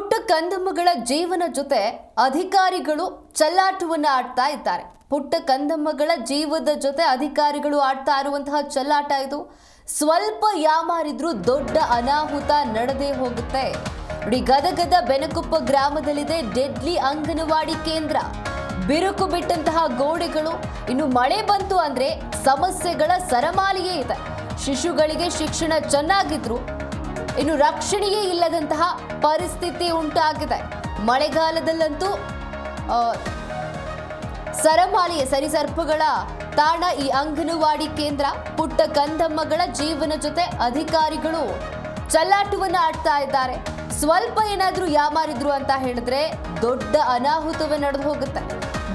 ಪುಟ್ಟ ಕಂದಮ್ಮಗಳ ಜೀವನ ಜೊತೆ ಅಧಿಕಾರಿಗಳು ಚಲ್ಲಾಟವನ್ನ ಆಡ್ತಾ ಇದ್ದಾರೆ. ಪುಟ್ಟ ಕಂದಮ್ಮಗಳ ಜೀವದ ಜೊತೆ ಅಧಿಕಾರಿಗಳು ಆಡ್ತಾ ಇರುವಂತಹ ಚಲ್ಲಾಟ ಇದು. ಸ್ವಲ್ಪ ಯಾಮಾರಿದ್ರೂ ದೊಡ್ಡ ಅನಾಹುತ ನಡೆದೇ ಹೋಗುತ್ತೆ. ನೋಡಿ ಗದಗದ ಬೆನಕುಪ್ಪ ಗ್ರಾಮದಲ್ಲಿದೆ ಡೆಡ್ಲಿ ಅಂಗನವಾಡಿ ಕೇಂದ್ರ. ಬಿರುಕು ಬಿಟ್ಟಂತಹ ಗೋಡೆಗಳು. ಇನ್ನು ಮಳೆ ಬಂತು ಅಂದ್ರೆ ಸಮಸ್ಯೆಗಳ ಸರಮಾಲೆಯೇ ಇದೆ. ಶಿಶುಗಳಿಗೆ ಶಿಕ್ಷಣ ಚೆನ್ನಾಗಿದ್ರು ಇನ್ನು ರಕ್ಷಣೆಯೇ ಇಲ್ಲದಂತಹ ಪರಿಸ್ಥಿತಿ ಉಂಟಾಗಿದೆ. ಮಳೆಗಾಲದಲ್ಲಂತೂ ಸರಮಾಲೆಯ ಸರಿಸರ್ಪಗಳ ತಾಣ ಈ ಅಂಗನವಾಡಿ ಕೇಂದ್ರ, ಪುಟ್ಟ ಕಂದಮ್ಮಗಳ ಜೀವನ ಜೊತೆ ಅಧಿಕಾರಿಗಳು ಚಲ್ಲಾಟವನ್ನ ಆಡ್ತಾ ಇದ್ದಾರೆ. ಸ್ವಲ್ಪ ಏನಾದರೂ ಯಾಮಾರಿದ್ರು ಅಂತ ಹೇಳಿದ್ರೆ ದೊಡ್ಡ ಅನಾಹುತವೇ ನಡೆದು ಹೋಗುತ್ತೆ.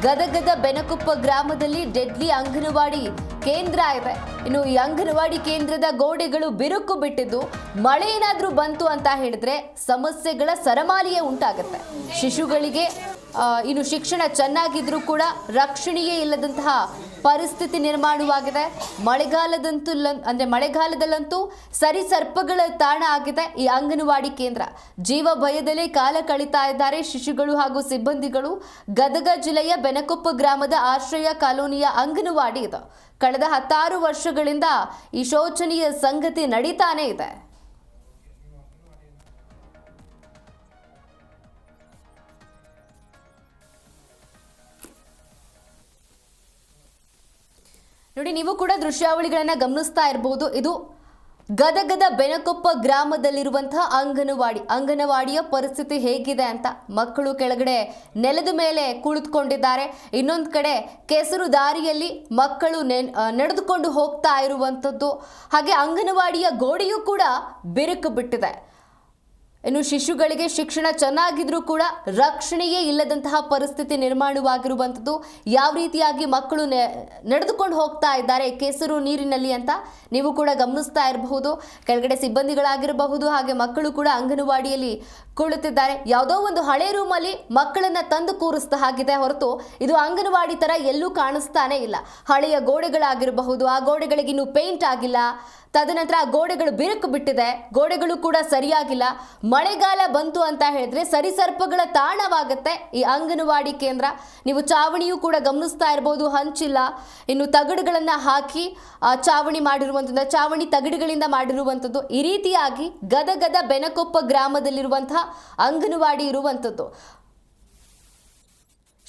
ಗದಗದ ಬೆನಕುಪ್ಪ ಗ್ರಾಮದಲ್ಲಿ ಡೆಡ್ಲಿ ಅಂಗನವಾಡಿ ಕೇಂದ್ರ ಇದೆ. ಇನ್ನು ಈ ಅಂಗನವಾಡಿ ಕೇಂದ್ರದ ಗೋಡೆಗಳು ಬಿರುಕು ಬಿಟ್ಟಿದ್ದು ಮಳೆ ಏನಾದರೂ ಬಂತು ಅಂತ ಹೇಳಿದ್ರೆ ಸಮಸ್ಯೆಗಳ ಸರಮಾಲಿಯೇ ಉಂಟಾಗುತ್ತೆ. ಶಿಶುಗಳಿಗೆ ಇನ್ನು ಶಿಕ್ಷಣ ಚೆನ್ನಾಗಿದ್ರೂ ಕೂಡ ರಕ್ಷಣೆಯೇ ಇಲ್ಲದಂತಹ ಪರಿಸ್ಥಿತಿ ನಿರ್ಮಾಣವಾಗಿದೆ. ಮಳೆಗಾಲದಂತೂ ಅಂದ್ರೆ ಮಳೆಗಾಲದಲ್ಲಂತೂ ಸರಿ ಸರ್ಪಗಳ ತಾಣ ಆಗಿದೆ ಈ ಅಂಗನವಾಡಿ ಕೇಂದ್ರ. ಜೀವ ಭಯದಲ್ಲೇ ಕಾಲ ಕಳೀತಾ ಇದ್ದಾರೆ ಶಿಶುಗಳು ಹಾಗೂ ಸಿಬ್ಬಂದಿಗಳು. ಗದಗ ಜಿಲ್ಲೆಯ ಬೆನಕೊಪ್ಪ ಗ್ರಾಮದ ಆಶ್ರಯ ಕಾಲೋನಿಯ ಅಂಗನವಾಡಿ ಇದು. ಕಳೆದ ಹತ್ತಾರು ವರ್ಷಗಳಿಂದ ಈ ಶೋಚನೀಯ ಸಂಗತಿ ನಡೀತಾನೆ ಇದೆ. ನೋಡಿ, ನೀವು ಕೂಡ ದೃಶ್ಯಾವಳಿಗಳನ್ನ ಗಮನಿಸ್ತಾ ಇರಬಹುದು ಇದು ಗದಗದ ಬೆನಕೊಪ್ಪ ಗ್ರಾಮದಲ್ಲಿರುವಂತಹ ಅಂಗನವಾಡಿ. ಅಂಗನವಾಡಿಯ ಪರಿಸ್ಥಿತಿ ಹೇಗಿದೆ ಅಂತ ಮಕ್ಕಳು ಕೆಳಗಡೆ ನೆಲದ ಮೇಲೆ ಕುಳಿತುಕೊಂಡಿದ್ದಾರೆ. ಇನ್ನೊಂದು ಕಡೆ ಕೆಸರು ದಾರಿಯಲ್ಲಿ ಮಕ್ಕಳು ನಡೆದುಕೊಂಡು ಹೋಗ್ತಾ ಇರುವಂಥದ್ದು. ಹಾಗೆ ಅಂಗನವಾಡಿಯ ಗೋಡೆಯೂ ಕೂಡ ಬಿರುಕು ಬಿಟ್ಟಿದೆ. ಇನ್ನು ಶಿಶುಗಳಿಗೆ ಶಿಕ್ಷಣ ಚೆನ್ನಾಗಿದ್ರೂ ಕೂಡ ರಕ್ಷಣೆಯೇ ಇಲ್ಲದಂತಹ ಪರಿಸ್ಥಿತಿ ನಿರ್ಮಾಣವಾಗಿರುವಂಥದ್ದು. ಯಾವ ರೀತಿಯಾಗಿ ಮಕ್ಕಳು ನಡೆದುಕೊಂಡು ಹೋಗ್ತಾ ಇದ್ದಾರೆ, ಕೆಸರು ನೀರಿನಲ್ಲಿ ಅಂತ ನೀವು ಕೂಡ ಗಮನಿಸ್ತಾ ಇರಬಹುದು. ಕೆಳಗಡೆ ಸಿಬ್ಬಂದಿಗಳಾಗಿರಬಹುದು, ಹಾಗೆ ಮಕ್ಕಳು ಕೂಡ ಅಂಗನವಾಡಿಯಲ್ಲಿ ಕುಳಿತಿದ್ದಾರೆ. ಯಾವುದೋ ಒಂದು ಹಳೆ ರೂಮಲ್ಲಿ ಮಕ್ಕಳನ್ನ ತಂದು ಕೂರಿಸ್ತಾ ಹಾಗಿದೆ ಹೊರತು ಇದು ಅಂಗನವಾಡಿ ತರ ಎಲ್ಲೂ ಕಾಣಿಸ್ತಾನೆ ಇಲ್ಲ. ಹಳೆಯ ಗೋಡೆಗಳಾಗಿರಬಹುದು, ಆ ಗೋಡೆಗಳಿಗೆ ಇನ್ನೂ ಪೇಂಟ್ ಆಗಿಲ್ಲ. ತದನಂತರ ಗೋಡೆಗಳು ಬಿರುಕು ಬಿಟ್ಟಿದೆ. ಗೋಡೆಗಳು ಕೂಡ ಸರಿಯಾಗಿಲ್ಲ. ಮಳೆಗಾಲ ಬಂತು ಅಂತ ಹೇಳಿದ್ರೆ ಸರಿಸರ್ಪಗಳ ತಾಣವಾಗುತ್ತೆ ಈ ಅಂಗನವಾಡಿ ಕೇಂದ್ರ. ನೀವು ಚಾವಣಿಯೂ ಕೂಡ ಗಮನಿಸ್ತಾ ಇರಬಹುದು ಹಂಚಿಲ್ಲ. ಇನ್ನು ತಗಡುಗಳನ್ನ ಹಾಕಿ ಚಾವಣಿ ಮಾಡಿರುವಂಥದ್ದು ಚಾವಣಿ ತಗಡುಗಳಿಂದ ಮಾಡಿರುವಂಥದ್ದು ಈ ರೀತಿಯಾಗಿ ಗದಗದ ಬೆನಕೊಪ್ಪ ಗ್ರಾಮದಲ್ಲಿರುವಂತಹ ಅಂಗನವಾಡಿ ಇರುವಂಥದ್ದು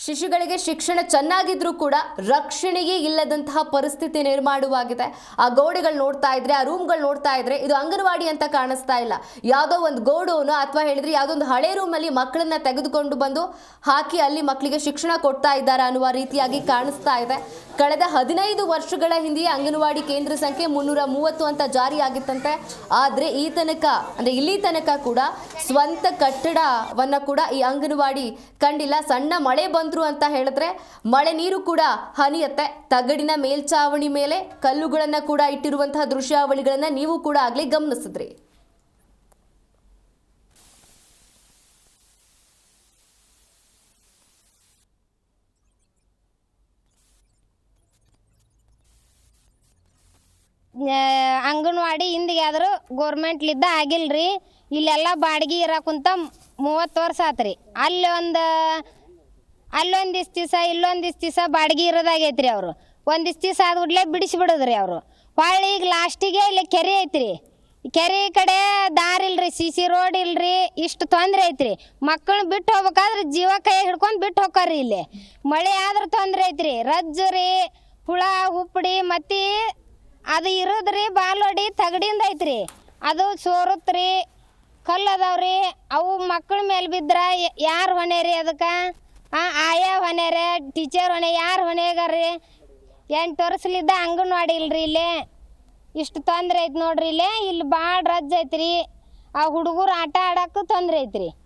ಶಿಶುಗಳಿಗೆ ಶಿಕ್ಷಣ ಚೆನ್ನಾಗಿದ್ರೂ ಕೂಡ ರಕ್ಷಣೆಯೇ ಇಲ್ಲದಂತಹ ಪರಿಸ್ಥಿತಿ ನಿರ್ಮಾಣವಾಗಿದೆ. ಆ ಗೋಡೆಗಳು ನೋಡ್ತಾ ಇದ್ರೆ, ಆ ರೂಮ್ಗಳು ನೋಡ್ತಾ ಇದ್ರೆ ಇದು ಅಂಗನವಾಡಿ ಅಂತ ಕಾಣಿಸ್ತಾ ಇಲ್ಲ. ಯಾವುದೋ ಒಂದು ಗೋಡೋನು ಅಥವಾ ಹೇಳಿದ್ರೆ ಯಾವುದೋ ಒಂದು ಹಳೆ ರೂಮಲ್ಲಿ ಮಕ್ಕಳನ್ನ ತೆಗೆದುಕೊಂಡು ಬಂದು ಹಾಕಿ ಅಲ್ಲಿ ಮಕ್ಕಳಿಗೆ ಶಿಕ್ಷಣ ಕೊಡ್ತಾ ಇದ್ದಾರೆ ಅನ್ನುವ ರೀತಿಯಾಗಿ ಕಾಣಿಸ್ತಾ ಇದೆ. ಕಳೆದ ಹದಿನೈದು ವರ್ಷಗಳ ಹಿಂದೆಯೇ ಅಂಗನವಾಡಿ ಕೇಂದ್ರ ಸಂಖ್ಯೆ ಮುನ್ನೂರ ಮೂವತ್ತು ಅಂತ ಜಾರಿಯಾಗಿತ್ತಂತೆ. ಆದರೆ ಈ ತನಕ, ಅಂದ್ರೆ ಇಲ್ಲಿ ತನಕ ಕೂಡ ಸ್ವಂತ ಕಟ್ಟಡವನ್ನ ಕೂಡ ಈ ಅಂಗನವಾಡಿ ಕಂಡಿಲ್ಲ. ಸಣ್ಣ ಮಳೆ ಬಂದ್ರು ಅಂತ ಹೇಳಿದ್ರೆ ಮಳೆ ನೀರು ಕೂಡ ಹನಿಯತ್ತೆ. ತಗಡಿನ ಮೇಲ್ಚಾವಣಿ ಮೇಲೆ ಕಲ್ಲುಗಳನ್ನ ಕೂಡ ಇಟ್ಟಿರುವಂತಹ ದೃಶ್ಯಾವಳಿಗಳನ್ನ ನೀವು ಕೂಡ ಆಗ್ಲಿ ಗಮನಿಸಿದ್ರಿ. ಅಂಗನವಾಡಿ ಹಿಂದಿಗೆ ಆದರೂ ಗೋರ್ಮೆಂಟ್ಲಿದ್ದ ಆಗಿಲ್ರಿ. ಇಲ್ಲೆಲ್ಲ ಬಾಡಿಗೆ ಇರಕುಂತ ಮೂವತ್ತು ವರ್ಷ ಆತ್ರಿ. ಅಲ್ಲಿ ಒಂದು ಅಲ್ಲೊಂದಿಷ್ಟು ದಿವಸ, ಇಲ್ಲೊಂದಿಷ್ಟು ದಿವಸ ಬಾಡಿಗೆ ಇರೋದಾಗೈತ್ರಿ ಅವರು. ಒಂದಿಷ್ಟು ದಿವಸ ಆದ ಕೂಡಲೇ ಅವರು. ಹೊಳ್ಳಿ ಈಗ ಲಾಸ್ಟಿಗೆ ಇಲ್ಲಿ ಕೆರೆ ಐತ್ರಿ. ಕೆರೆ ಕಡೆ ದಾರಿ ಇಲ್ರಿ ಸಿ ಸಿ ರೋಡ್ ಇಲ್ರಿ, ಇಷ್ಟು ತೊಂದರೆ ಐತ್ರಿ. ಮಕ್ಕಳು ಬಿಟ್ಟು ಹೋಗ್ಬೇಕಾದ್ರೆ ಜೀವ ಕೈ ಹಿಡ್ಕೊಂಡು ಬಿಟ್ಟು ಹೋಗ್ರಿ ಇಲ್ಲಿ. ಮಳೆ ಆದ್ರೆ ತೊಂದರೆ ಐತ್ರಿ. ರಜ್ಜು ರೀ, ಹುಳ ಹುಪ್ಪಡಿ ಮತ್ತಿ ಅದು ಇರೋದ್ರಿ ಬಾಲೋಡಿ ತಗಡಿಂದ ಐತ್ರಿ. ಅದು ಸೋರುತ್ರಿ ಕಲ್ಲು ಅದಾವ್ರಿ ಅವು ಮಕ್ಕಳ ಮೇಲೆ ಬಿದ್ರ, ಯಾರು ಹೊಣೆ ರೀ ಅದಕ್ಕೆ? ಆಯಾ ಹೊಣೆ ರೀ ಟೀಚರ್ ಹೊಣೆ, ಯಾರು ಹೊಣೆಗಾರ್ರಿ? ಎಂಟು ವರ್ಷಲಿದ್ದ ಅಂಗನವಾಡಿ ಇಲ್ರಿ ಇಲ್ಲಿ. ಇಷ್ಟು ತೊಂದರೆ ಐತೆ ನೋಡ್ರಿ ಇಲ್ಲಿ. ಇಲ್ಲಿ ಭಾಳ ರಜ್ ಐತ್ರಿ. ಆ ಹುಡುಗರು ಆಟ ಆಡೋಕ್ಕೂ ತೊಂದರೆ ಐತ್ರಿ.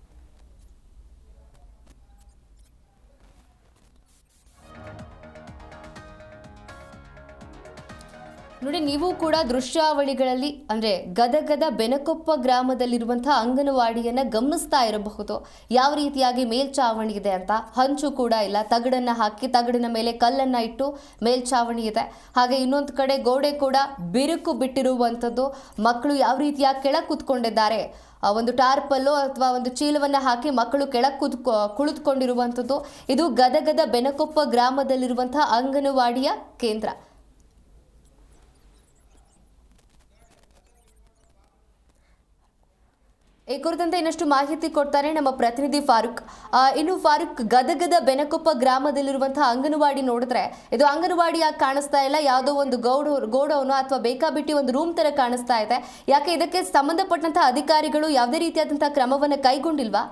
ನೋಡಿ, ನೀವು ಕೂಡ ದೃಶ್ಯಾವಳಿಗಳಲ್ಲಿ, ಅಂದರೆ ಗದಗದ ಬೆನಕೊಪ್ಪ ಗ್ರಾಮದಲ್ಲಿರುವಂತಹ ಅಂಗನವಾಡಿಯನ್ನು ಗಮನಿಸ್ತಾ ಇರಬಹುದು. ಯಾವ ರೀತಿಯಾಗಿ ಮೇಲ್ಚಾವಣಿ ಇದೆ ಅಂತ. ಹಂಚು ಕೂಡ ಇಲ್ಲ. ತಗಡನ್ನು ಹಾಕಿ ತಗಡಿನ ಮೇಲೆ ಕಲ್ಲನ್ನು ಇಟ್ಟು ಮೇಲ್ಚಾವಣಿ ಇದೆ. ಹಾಗೆ ಇನ್ನೊಂದು ಕಡೆ ಗೋಡೆ ಕೂಡ ಬಿರುಕು ಬಿಟ್ಟಿರುವಂಥದ್ದು. ಮಕ್ಕಳು ಯಾವ ರೀತಿಯಾಗಿ ಕೆಳ ಕೂತ್ಕೊಂಡಿದ್ದಾರೆ? ಒಂದು ಟಾರ್ಪಲ್ಲೋ ಅಥವಾ ಒಂದು ಚೀಲವನ್ನು ಹಾಕಿ ಮಕ್ಕಳು ಕೆಳಗೆ ಕುತ್ಕೊ ಕುಳಿತುಕೊಂಡಿರುವಂಥದ್ದು. ಇದು ಗದಗದ ಬೆನಕೊಪ್ಪ ಗ್ರಾಮದಲ್ಲಿರುವಂಥ ಅಂಗನವಾಡಿಯ ಕೇಂದ್ರ. ಈ ಕುರಿತಂತೆ ಇನ್ನಷ್ಟು ಮಾಹಿತಿ ಕೊಡ್ತಾರೆ ನಮ್ಮ ಪ್ರತಿನಿಧಿ ಫಾರೂಕ್. ಇನ್ನು ಫಾರೂಕ್, ಗದಗದ ಬೆನಕೊಪ್ಪ ಗ್ರಾಮದಲ್ಲಿರುವಂತಹ ಅಂಗನವಾಡಿ ನೋಡಿದ್ರೆ ಇದು ಅಂಗನವಾಡಿಯಾಗಿ ಕಾಣಿಸ್ತಾ ಇಲ್ಲ. ಯಾವುದೋ ಒಂದು ಗೌಡ, ಗೋಡೌನು ಅಥವಾ ಬೇಕಾಬಿಟ್ಟಿ ಒಂದು ರೂಮ್ ತರ ಕಾಣಿಸ್ತಾ ಇದೆ. ಯಾಕೆ ಇದಕ್ಕೆ ಸಂಬಂಧಪಟ್ಟಂತಹ ಅಧಿಕಾರಿಗಳು ಯಾವುದೇ ರೀತಿಯಾದಂತಹ ಕ್ರಮವನ್ನು ಕೈಗೊಂಡಿಲ್ವಾ?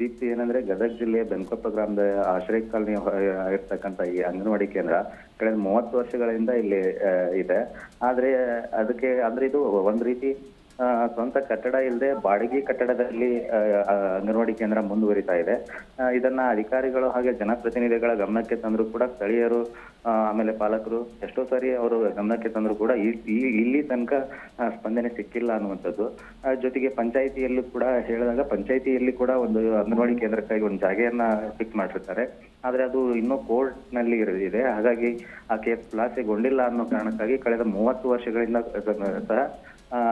ದೀಪ್ತಿ, ಏನಂದ್ರೆ ಗದಗ ಜಿಲ್ಲೆಯ ಬೆನ್ಕೊಪ್ಪ ಗ್ರಾಮದ ಆಶ್ರಯ ಕಾಲನಿ ಇರ್ತಕ್ಕಂತ ಈ ಅಂಗನವಾಡಿ ಕೇಂದ್ರ ಕಳೆದ ಮೂವತ್ತು ವರ್ಷಗಳಿಂದ ಇಲ್ಲಿ ಇದೆ. ಆದ್ರೆ ಅದಕ್ಕೆ, ಅಂದ್ರೆ ಇದು ಒಂದ್ ರೀತಿ ಸ್ವಂತ ಕಟ್ಟಡ ಇಲ್ಲದೆ ಬಾಡಿಗೆ ಕಟ್ಟಡದಲ್ಲಿ ಅಂಗನವಾಡಿ ಕೇಂದ್ರ ಮುಂದುವರಿತಾ ಇದೆ. ಇದನ್ನ ಅಧಿಕಾರಿಗಳು ಹಾಗೆ ಜನಪ್ರತಿನಿಧಿಗಳ ಗಮನಕ್ಕೆ ತಂದರೂ ಕೂಡ ಸ್ಥಳೀಯರು ಆಮೇಲೆ ಪಾಲಕರು ಎಷ್ಟೋ ಸಾರಿ ಅವರು ಗಮನಕ್ಕೆ ತಂದರೂ ಕೂಡ ಇಲ್ಲಿ ತನಕ ಸ್ಪಂದನೆ ಸಿಕ್ಕಿಲ್ಲ ಅನ್ನುವಂಥದ್ದು. ಜೊತೆಗೆ ಪಂಚಾಯಿತಿಯಲ್ಲೂ ಕೂಡ ಹೇಳಿದಾಗ ಪಂಚಾಯಿತಿಯಲ್ಲಿ ಕೂಡ ಒಂದು ಅಂಗನವಾಡಿ ಕೇಂದ್ರಕ್ಕಾಗಿ ಒಂದು ಜಾಗೆಯನ್ನ ಫಿಕ್ಸ್ ಮಾಡಿರ್ತಾರೆ. ಆದ್ರೆ ಅದು ಇನ್ನೂ ಕೋರ್ಟ್ನಲ್ಲಿ ಇದೆ. ಹಾಗಾಗಿ ಆ ಕೇಸ್ ಖುಲಾಸೆಗೊಂಡಿಲ್ಲ ಅನ್ನೋ ಕಾರಣಕ್ಕಾಗಿ ಕಳೆದ ಮೂವತ್ತು ವರ್ಷಗಳಿಂದ ಸಹ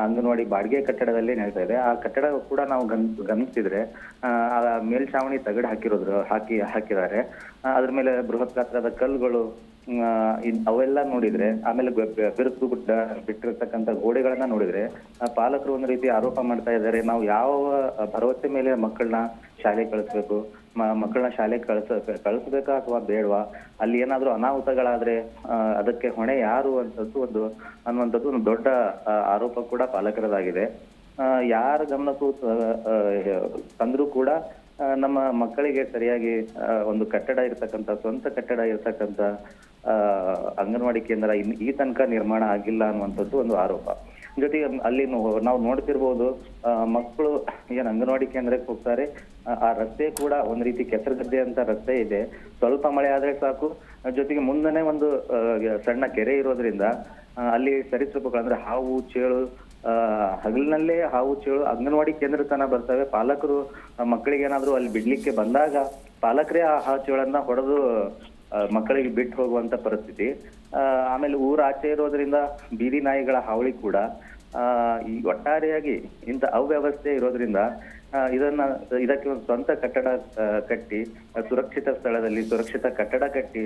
ಅಂಗನವಾಡಿ ಬಾಡಿಗೆ ಕಟ್ಟಡದಲ್ಲಿ ನಡೀತಾ ಇದೆ. ಆ ಕಟ್ಟಡ ಕೂಡ ನಾವು ಗಮ್ ಗಮನಿಸಿದ್ರೆ ಆ, ಮೇಲ್ಛಾವಣಿ ತಗಡು ಹಾಕಿರೋದ್ರು ಹಾಕಿ ಹಾಕಿದ್ದಾರೆ. ಅದ್ರ ಮೇಲೆ ಬೃಹತ್ ಗಾತ್ರದ ಕಲ್ಲುಗಳು ಅವೆಲ್ಲ ನೋಡಿದ್ರೆ, ಆಮೇಲೆ ಬೆ- ಬಿಟ್ಟ ಬಿಟ್ಟಿರ್ತಕ್ಕಂಥ ಗೋಡೆಗಳನ್ನ ನೋಡಿದ್ರೆ ಪಾಲಕರು ಒಂದು ರೀತಿ ಆರೋಪ ಮಾಡ್ತಾ ಇದ್ದಾರೆ, ನಾವು ಯಾವ ಭರವಸೆ ಮೇಲೆ ಮಕ್ಕಳನ್ನ ಶಾಲೆಗೆ ಕಳಿಸ್ಬೇಕು ಮಕ್ಕಳನ್ನ ಶಾಲೆಗೆ ಕಳ್ಸ, ಕಳಿಸ್ಬೇಕಾ ಅಥವಾ ಬೇಡವಾ? ಅಲ್ಲಿ ಏನಾದ್ರೂ ಅನಾಹುತಗಳಾದ್ರೆ ಅದಕ್ಕೆ ಹೊಣೆ ಯಾರು ಅಂತದ್ದು ಒಂದು, ಅನ್ನುವಂಥದ್ದು ಒಂದು ದೊಡ್ಡ ಆರೋಪ ಕೂಡ ಪಾಲಕರದಾಗಿದೆ. ಯಾರ ಗಮನಕ್ಕೂ ತಂದ್ರೂ ಕೂಡ ನಮ್ಮ ಮಕ್ಕಳಿಗೆ ಸರಿಯಾಗಿ ಒಂದು ಕಟ್ಟಡ ಇರ್ತಕ್ಕಂಥ, ಸ್ವಂತ ಕಟ್ಟಡ ಇರ್ತಕ್ಕಂಥ ಅಂಗನವಾಡಿ ಕೇಂದ್ರ ಈ ತನಕ ನಿರ್ಮಾಣ ಆಗಿಲ್ಲ ಅನ್ನುವಂಥದ್ದು ಒಂದು ಆರೋಪ. ಜೊತೆಗೆ ಅಲ್ಲಿ ನಾವು ನೋಡ್ತಿರ್ಬೋದು ಮಕ್ಕಳು ಏನ್ ಅಂಗನವಾಡಿ ಕೇಂದ್ರಕ್ಕೆ ಹೋಗ್ತಾರೆ, ಆ- ರಸ್ತೆ ಕೂಡ ಒಂದ್ ರೀತಿ ಕೆಸರುಗದ್ದೆ ಅಂತ ರಸ್ತೆ ಇದೆ. ಸ್ವಲ್ಪ ಮಳೆ ಆದ್ರೆ ಸಾಕು. ಜೊತೆಗೆ ಮುಂದನೆ ಒಂದು ಸಣ್ಣ ಕೆರೆ ಇರೋದ್ರಿಂದ ಅಲ್ಲಿ ಸರೀಸೃಪಗಳು ಅಂದ್ರೆ ಹಾವು, ಚೇಳು ಹಗಲಿನಲ್ಲೇ ಹಾವು, ಚೇಳು ಅಂಗನವಾಡಿ ಕೇಂದ್ರ ತನ ಬರ್ತವೆ. ಪಾಲಕರು ಮಕ್ಕಳಿಗೆ ಏನಾದ್ರು ಅಲ್ಲಿ ಬಿಡ್ಲಿಕ್ಕೆ ಬಂದಾಗ ಪಾಲಕರೇ ಆ ಹಾವು, ಚೇಳನ್ನ ಹೊಡೆದು ಮಕ್ಕಳಿಗೆ ಬಿಟ್ಟು ಹೋಗುವಂತ ಪರಿಸ್ಥಿತಿ. ಆಮೇಲೆ ಊರ ಆಚೆ ಇರೋದ್ರಿಂದ ಬೀದಿ ನಾಯಿಗಳ ಹಾವಳಿ ಕೂಡ ಈ ಒಟ್ಟಾರೆಯಾಗಿ ಇಂಥ ಅವ್ಯವಸ್ಥೆ ಇರೋದ್ರಿಂದ ಇದನ್ನ, ಇದಕ್ಕೆ ಒಂದು ಸ್ವಂತ ಕಟ್ಟಡ ಕಟ್ಟಿ ಸುರಕ್ಷಿತ ಸ್ಥಳದಲ್ಲಿ ಸುರಕ್ಷಿತ ಕಟ್ಟಡ ಕಟ್ಟಿ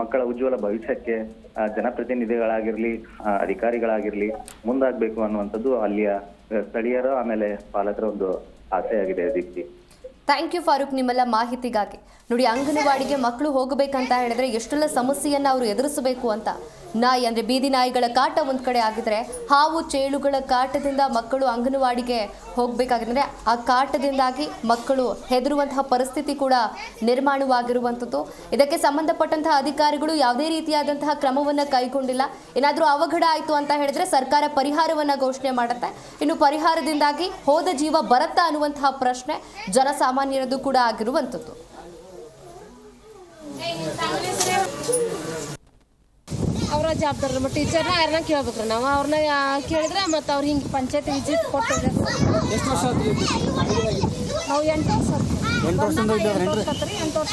ಮಕ್ಕಳ ಉಜ್ವಲ ಭವಿಷ್ಯಕ್ಕೆ ಜನಪ್ರತಿನಿಧಿಗಳಾಗಿರ್ಲಿ ಅಧಿಕಾರಿಗಳಾಗಿರ್ಲಿ ಮುಂದಾಗ್ಬೇಕು ಅನ್ನುವಂಥದ್ದು ಅಲ್ಲಿಯ ಸ್ಥಳೀಯರ, ಆಮೇಲೆ ಪಾಲಕರ ಒಂದು ಆಸೆಯಾಗಿದೆ ದೀಪ್ತಿ. ಥ್ಯಾಂಕ್ ಯು ಫಾರೂಕ್ ನಿಮ್ಮೆಲ್ಲ ಮಾಹಿತಿಗಾಗಿ. ನೋಡಿ, ಅಂಗನವಾಡಿಗೆ ಮಕ್ಕಳು ಹೋಗಬೇಕಂತ ಹೇಳಿದ್ರೆ ಎಷ್ಟೆಲ್ಲ ಸಮಸ್ಯೆಯನ್ನು ಅವರು ಎದುರಿಸಬೇಕು ಅಂತ. ನಾಯಿ ಅಂದರೆ ಬೀದಿ ನಾಯಿಗಳ ಕಾಟ ಒಂದು ಕಡೆ ಆಗಿದ್ರೆ ಹಾವು ಚೇಳುಗಳ ಕಾಟದಿಂದ ಮಕ್ಕಳು ಅಂಗನವಾಡಿಗೆ ಹೋಗಬೇಕಾಗಿದ್ರೆ ಆ ಕಾಟದಿಂದಾಗಿ ಮಕ್ಕಳು ಹೆದರುವಂತಹ ಪರಿಸ್ಥಿತಿ ಕೂಡ ನಿರ್ಮಾಣವಾಗಿರುವಂಥದ್ದು. ಇದಕ್ಕೆ ಸಂಬಂಧಪಟ್ಟಂತಹ ಅಧಿಕಾರಿಗಳು ಯಾವುದೇ ರೀತಿಯಾದಂತಹ ಕ್ರಮವನ್ನು ಕೈಗೊಂಡಿಲ್ಲ. ಏನಾದರೂ ಅವಘಡ ಆಯಿತು ಅಂತ ಹೇಳಿದ್ರೆ ಸರ್ಕಾರ ಪರಿಹಾರವನ್ನು ಘೋಷಣೆ ಮಾಡುತ್ತೆ. ಇನ್ನು ಪರಿಹಾರದಿಂದಾಗಿ ಹೋದ ಜೀವ ಬರುತ್ತಾ ಅನ್ನುವಂತಹ ಪ್ರಶ್ನೆ ಜನಸಾಮಾನ್ಯರದ್ದು ಕೂಡ ಆಗಿರುವಂಥದ್ದು. ಅವರ ಜವಾಬ್ದಾರಿ ನಮ್ಮ ಟೀಚರ್ನ ಯಾರನ್ನ ಕೇಳ್ಬೇಕ್ರಿ ನಾವು? ಅವ್ರನ್ನ ಕೇಳಿದ್ರೆ ಮತ್ತೆ ಅವ್ರು ಹಿಂಗೆ ಪಂಚಾಯತ್ ವಿಜಿಟ್ ಕೊಟ್ಟಿದ್ರೆ. ಎಷ್ಟು ವರ್ಷ ಆತ್ರಿ ಇದು? ನಾವು ಎಂಟು ವರ್ಷ ಆತ್ರಿ. ಎಂಟು ವರ್ಷದಿಂದ ವರ್ಷ ಆತ್ರಿ, ಎಂಟು ವರ್ಷ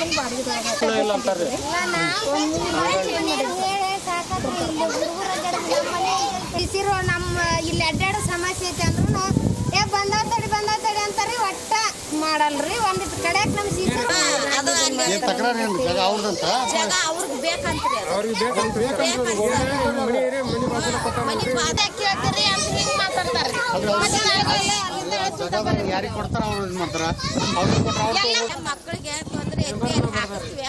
ಇಲ್ಲ ಅಂತಾರ್ರಿ. ಬಿಸಿರು ನಮ್ಮ ಇಲ್ಲಿ ಅಡ್ಡಾಡೋ ಸಮಸ್ಯೆ ಐತೆ ಅಂದ್ರೂ ಏ ಬಂದಾವ್ ತಡಿ ಬಂದಾವ್ ತಡಿ ಅಂತಾರೆ. ಒಟ್ಟ ಮಾಡಲ್ರಿ? ಒಂದಿಟ್ಟು ಕಡೆಕ್ ನಮ್ ಸೀಸನ್ ಏನ್ ತಕರಾರು ಏನು ಜಾಗ ಅವ್ರದಂತ? ಅವ್ರಿಗೆ ಬೇಕಂತ್ರಿ ಅವ್ರಿಗೆ ಬೇಕಂತ ಮನಿ ಪಾದ ಕೇಳ್ತೀರಿ ಅಂತ ಹಿಂಗ್ ಮಾತಾಡ್ತಾರ್ರಿ. ಮತ್ತೆ ನಾವೆಲ್ಲ ಅಲ್ಲಿಂದ ಜಾಗ ಯಾರಿಗೆ ಕೊಡ್ತಾರ ಅವ್ರು ಇದು ಮಾಡ್ತಾರ? ಅವ್ರಿಗೆ ಕೊಟ್ರ ಅವ್ರು ಎಲ್ಲ ಮಕ್ಕಳಿಗೆ ತೊಂದ್ರೆ ಐತಿ ಹಾಕಿಸ್ತೀವಿ